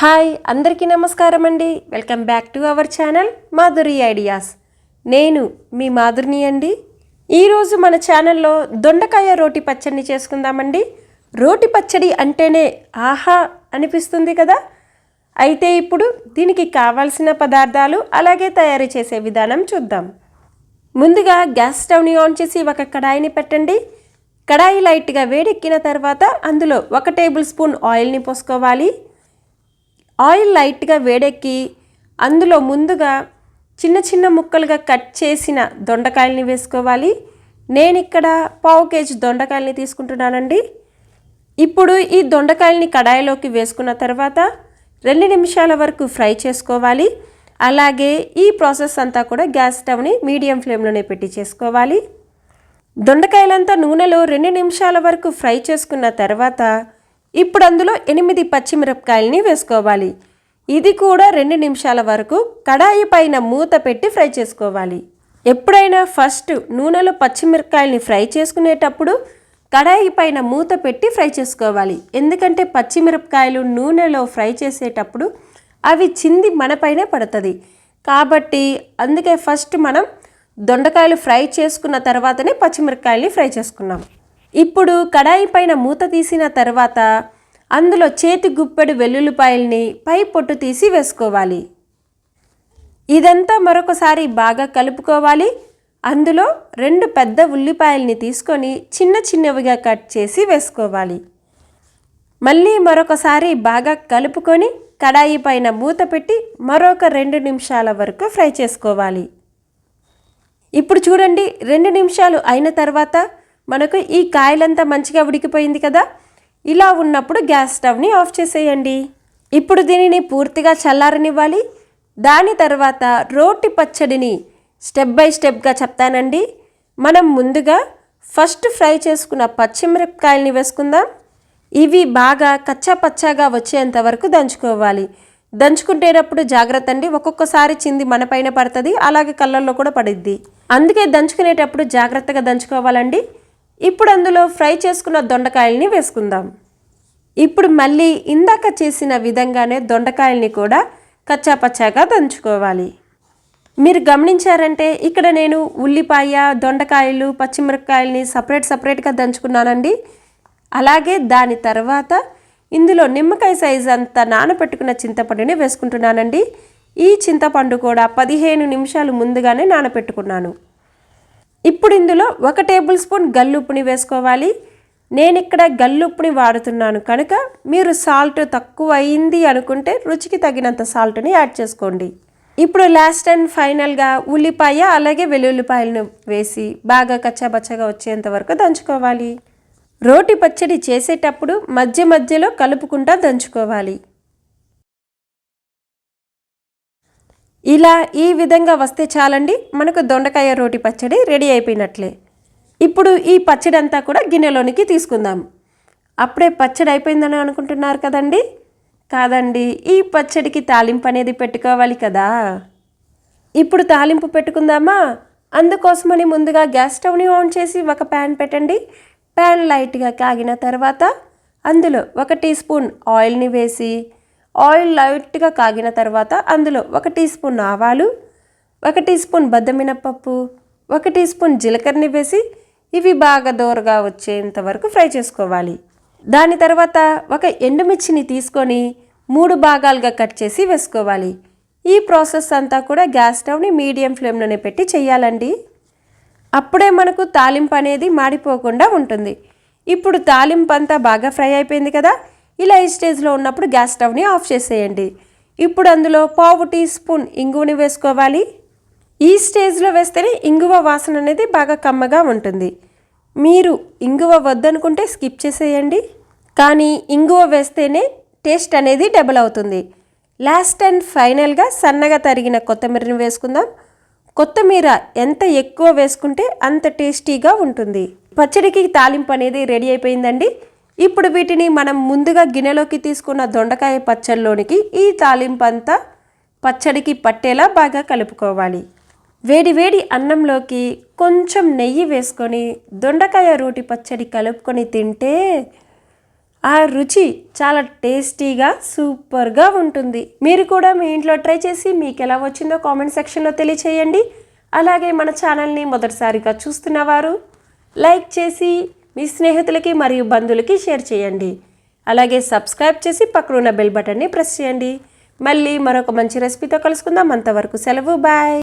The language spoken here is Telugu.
హాయ్ అందరికీ నమస్కారం అండి. Welcome back to our channel Madhuri ideas. నేను మీ మాధురిని అండి. ఈరోజు మన ఛానల్లో దొండకాయ రోటి పచ్చడిని చేసుకుందామండి. రోటి పచ్చడి అంటేనే ఆహా అనిపిస్తుంది కదా? అయితే ఇప్పుడు దీనికి కావాల్సిన పదార్థాలు అలాగే తయారు చేసే విధానం చూద్దాం. ముందుగా గ్యాస్ స్టవ్ని ఆన్ చేసి ఒక కడాయిని పెట్టండి. కడాయి లైట్గా వేడెక్కిన తర్వాత అందులో ఒక టేబుల్ స్పూన్ ఆయిల్ని పోసుకోవాలి. ఆయిల్ లైట్గా వేడెక్కి అందులో ముందుగా చిన్న చిన్న ముక్కలుగా కట్ చేసిన దొండకాయల్ని వేసుకోవాలి. నేను ఇక్కడ పావు కేజీ దొండకాయల్ని తీసుకుంటున్నానండి. ఇప్పుడు ఈ దొండకాయల్ని కడాయిలోకి వేసుకున్న తర్వాత రెండు నిమిషాల వరకు ఫ్రై చేసుకోవాలి. అలాగే ఈ ప్రాసెస్ అంతా కూడా గ్యాస్ స్టవ్ని మీడియం ఫ్లేమ్లోనే పెట్టి చేసుకోవాలి. దొండకాయలంతా నూనెలో రెండు నిమిషాల వరకు ఫ్రై చేసుకున్న తర్వాత ఇప్పుడు అందులో ఎనిమిది పచ్చిమిరపకాయలని వేసుకోవాలి. ఇది కూడా రెండు నిమిషాల వరకు కడాయి పైన మూత పెట్టి ఫ్రై చేసుకోవాలి. ఎప్పుడైనా ఫస్ట్ నూనెలో పచ్చిమిరపకాయలని ఫ్రై చేసుకునేటప్పుడు కడాయి పైన మూత పెట్టి ఫ్రై చేసుకోవాలి. ఎందుకంటే పచ్చిమిరపకాయలు నూనెలో ఫ్రై చేసేటప్పుడు అవి చింది మనపైనే పడుతుంది. కాబట్టి అందుకే ఫస్ట్ మనం దొండకాయలు ఫ్రై చేసుకున్న తర్వాతనే పచ్చిమిరపకాయల్ని ఫ్రై చేసుకున్నాం. ఇప్పుడు కడాయి పైన మూత తీసిన తర్వాత అందులో చేతి గుప్పెడు వెల్లుల్లిపాయల్ని పై పొట్టు తీసి వేసుకోవాలి. ఇదంతా మరొకసారి బాగా కలుపుకోవాలి. అందులో రెండు పెద్ద ఉల్లిపాయల్ని తీసుకొని చిన్న చిన్నవిగా కట్ చేసి వేసుకోవాలి. మళ్ళీ మరొకసారి బాగా కలుపుకొని కడాయి పైన మూత పెట్టి మరొక రెండు నిమిషాల వరకు ఫ్రై చేసుకోవాలి. ఇప్పుడు చూడండి రెండు నిమిషాలు అయిన తర్వాత మనకు ఈ కాయలంతా మంచిగా ఉడికిపోయింది కదా? ఇలా ఉన్నప్పుడు గ్యాస్ స్టవ్ని ఆఫ్ చేసేయండి. ఇప్పుడు దీనిని పూర్తిగా చల్లారనివ్వాలి. దాని తర్వాత రోటి పచ్చడిని స్టెప్ బై స్టెప్గా చెప్తానండి. మనం ముందుగా ఫస్ట్ ఫ్రై చేసుకున్న పచ్చిమిరపకాయలని వేసుకుందాం. ఇవి బాగా కచ్చా పచ్చాగా వచ్చేంత వరకు దంచుకోవాలి. దంచుకుంటేటప్పుడు జాగ్రత్త అండి. ఒక్కొక్కసారి చింది మన పైన పడుతుంది అలాగే కళ్ళల్లో కూడా పడిద్ది. అందుకే దంచుకునేటప్పుడు జాగ్రత్తగా దంచుకోవాలండి. ఇప్పుడు అందులో ఫ్రై చేసుకున్న దొండకాయల్ని వేసుకుందాం. ఇప్పుడు మళ్ళీ ఇందాక చేసిన విధంగానే దొండకాయల్ని కూడా కచ్చాపచ్చాగా దంచుకోవాలి. మీరు గమనించారంటే ఇక్కడ నేను ఉల్లిపాయ దొండకాయలు పచ్చిమిరపకాయల్ని సపరేట్ సపరేట్గా దంచుకున్నానండి. అలాగే దాని తర్వాత ఇందులో నిమ్మకాయ సైజ్ అంత నానబెట్టుకున్న చింతపండుని వేసుకుంటున్నానండి. ఈ చింతపండు కూడా పదిహేను నిమిషాలు ముందుగానే నానబెట్టుకున్నాను. ఇప్పుడు ఇందులో ఒక టేబుల్ స్పూన్ గల్లుప్పుని వేసుకోవాలి. నేను ఇక్కడ గల్లుప్పుని వాడుతున్నాను. కనుక మీరు సాల్ట్ తక్కువ అయింది అనుకుంటే రుచికి తగినంత సాల్ట్ని యాడ్ చేసుకోండి. ఇప్పుడు లాస్ట్ అండ్ ఫైనల్గా ఉల్లిపాయ అలాగే వెల్లుల్లిపాయలను వేసి బాగా కచ్చాబచ్చగా వచ్చేంత వరకు దంచుకోవాలి. రోటి పచ్చడి చేసేటప్పుడు మధ్య మధ్యలో కలుపుకుంటా దంచుకోవాలి. ఇలా ఈ విధంగా వస్తే చాలండి. మనకు దొండకాయ రోటి పచ్చడి రెడీ అయిపోయినట్లే. ఇప్పుడు ఈ పచ్చడి అంతా కూడా గిన్నెలోనికి తీసుకుందాం. అప్పుడే పచ్చడి అయిపోయిందని అనుకుంటున్నారు కదండి? కాదండి ఈ పచ్చడికి తాలింపు అనేది పెట్టుకోవాలి కదా. ఇప్పుడు తాలింపు పెట్టుకుందామా? అందుకోసమని ముందుగా గ్యాస్ స్టవ్ని ఆన్ చేసి ఒక ప్యాన్ పెట్టండి. ప్యాన్ లైట్గా కాగిన తర్వాత అందులో ఒక టీ స్పూన్ ఆయిల్ని వేసి ఆయిల్ లైట్గా కాగిన తర్వాత అందులో ఒక టీ స్పూన్ ఆవాలు ఒక టీ స్పూన్ బద్దమినపప్పు ఒక టీ స్పూన్ జీలకర్రని వేసి ఇవి బాగా దోరగా వచ్చేంత వరకు ఫ్రై చేసుకోవాలి. దాని తర్వాత ఒక ఎండుమిర్చిని తీసుకొని మూడు భాగాలుగా కట్ చేసి వేసుకోవాలి. ఈ ప్రాసెస్ అంతా కూడా గ్యాస్ స్టవ్ని మీడియం ఫ్లేమ్లోనే పెట్టి చేయాలండి. అప్పుడే మనకు తాలింపు అనేది మాడిపోకుండా ఉంటుంది. ఇప్పుడు తాలింపు అంతా బాగా ఫ్రై అయిపోయింది కదా ఇలా ఈ స్టేజ్లో ఉన్నప్పుడు గ్యాస్ స్టవ్ని ఆఫ్ చేసేయండి. ఇప్పుడు అందులో పావు టీ స్పూన్ ఇంగువని వేసుకోవాలి. ఈ స్టేజ్లో వేస్తేనే ఇంగువ వాసన అనేది బాగా కమ్మగా ఉంటుంది. మీరు ఇంగువ వద్దనుకుంటే స్కిప్ చేసేయండి. కానీ ఇంగువ వేస్తేనే టేస్ట్ అనేది డబుల్ అవుతుంది. లాస్ట్ అండ్ ఫైనల్గా సన్నగా తరిగిన కొత్తిమీరని వేసుకుందాం. కొత్తిమీర ఎంత ఎక్కువ వేసుకుంటే అంత టేస్టీగా ఉంటుంది. పచ్చడికి తాలింపు అనేది రెడీ అయిపోయిందండి. ఇప్పుడు వీటిని మనం ముందుగా గిన్నెలోకి తీసుకున్న దొండకాయ పచ్చడిలోనికి ఈ తాలింపు అంతా పచ్చడికి పట్టేలా బాగా కలుపుకోవాలి. వేడి వేడి అన్నంలోకి కొంచెం నెయ్యి వేసుకొని దొండకాయ రోటి పచ్చడి కలుపుకొని తింటే ఆ రుచి చాలా టేస్టీగా సూపర్గా ఉంటుంది. మీరు కూడా మీ ఇంట్లో ట్రై చేసి మీకు ఎలా వచ్చిందో కామెంట్ సెక్షన్లో తెలియచేయండి. అలాగే మన ఛానల్ని మొదటిసారిగా చూస్తున్నవారు లైక్ చేసి మీ స్నేహితులకి మరియు బంధువులకి షేర్ చేయండి. అలాగే సబ్స్క్రైబ్ చేసి పక్కనున్న బెల్ బటన్ని ప్రెస్ చేయండి. మళ్ళీ మరొక మంచి రెసిపీతో కలుసుకుందాం. అంతవరకు సెలవు. బాయ్.